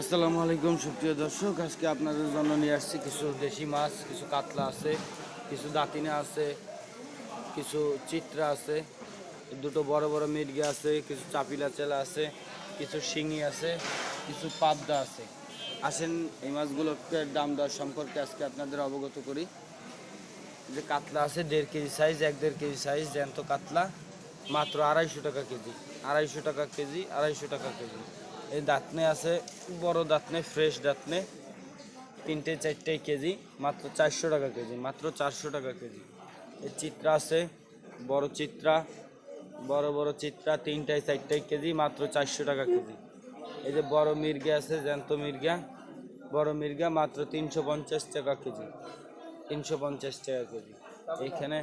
আসসালামু আলাইকুম, সুপ্রিয় দর্শক। আজকে আপনাদের জন্য নিয়ে আসছি কিছু দেশি মাছ, কিছু কাতলা আছে, কিছু দাতিনা আছে, কিছু চিত্রা আছে, দুটো বড় বড় মির্গে আছে, কিছু চাপিলা চেলা আছে, কিছু শিঙি আছে, কিছু পাবদা আছে। আসেন, এই মাছগুলোকে দাম দর সম্পর্কে আজকে আপনাদের অবগত করি। যে কাতলা আছে, দেড় কেজি সাইজ এক দেড় কেজি সাইজ জ্যান্ত কাতলা, মাত্র আড়াইশো টাকা কেজি। আড়াইশো টাকা কেজি, আড়াইশো টাকা কেজি। এই দাঁতনে আছে, বড় দাঁতনে ফ্রেশ দাঁতনে, তিনটে, চারটে কেজি, মাত্র চারশো টাকা কেজি, মাত্র চারশো টাকা কেজি। এই চিত্রা আছে, বড় চিত্রা, বড় বড় চিত্রা তিনটায় চারটায় কেজি, মাত্র চারশো টাকা কেজি। এই যে বড় মির্গা আছে, জ্যান্ত মির্গা, বড় মির্গা, মাত্র তিনশো পঞ্চাশ টাকা কেজি, তিনশো পঞ্চাশ টাকা কেজি। এইখানে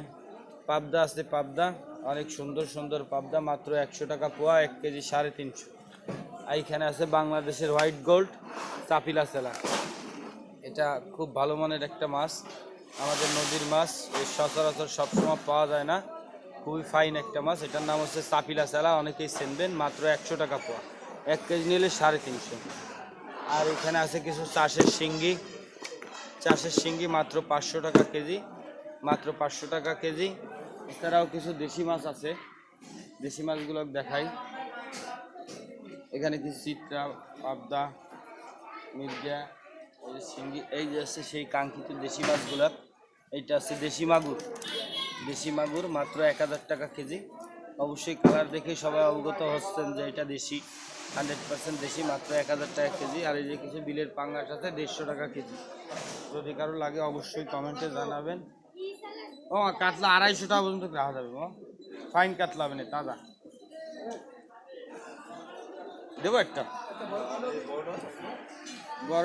পাবদা আছে, পাবদা, অনেক সুন্দর সুন্দর পাবদা, মাত্র একশো টাকা পোয়া, এক কেজি সাড়ে তিনশো। আর এইখানে আছে বাংলাদেশের হোয়াইট গোল্ড চাপিলা সেলা। এটা খুব ভালো মানের একটা মাছ। আমাদের নদীর মাছ এর সচরাচর সবসময় পাওয়া যায় না। খুবই ফাইন একটা মাছ। এটার নাম হচ্ছে চাপিলা সেলা। অনেকেই চেনবেন, মাত্র একশো টাকা পোয়া। এক কেজি নিলে সাড়ে তিনশো। আর এখানে আছে কিছু চাষের শিঙ্গি। চাষের শিঙ্গি মাত্র পাঁচশো টাকা কেজি। মাত্র পাঁচশো টাকা কেজি। এছাড়াও কিছু দেশি মাছ আছে। দেশি মাছগুলো দেখাই। এখানে কিছু চিত্রা পাবদা মির্গা এই যে শিঙ্গি এই যে আছে সেই কাঙ্ক্ষিত দেশি মাছগুলো, এইটা আছে দেশি মাগুর। দেশি মাগুর মাত্র এক হাজার টাকা কেজি। অবশ্যই কালার দেখে সবাই অবগত হচ্ছেন যে এটা দেশি, হান্ড্রেড পার্সেন্ট দেশি, মাত্র এক হাজার টাকা কেজি। আর এই যে কিছু বিলের পাঙ্গাস আছে, দেড়শো টাকা কেজি। যদি কারও লাগে অবশ্যই কমেন্টে জানাবেন। ও, কাতলা আড়াইশো টাকা পর্যন্ত রাখা যাবে ও ফাইন কাতলা হবে না তাজা। দেবো একটা। বড়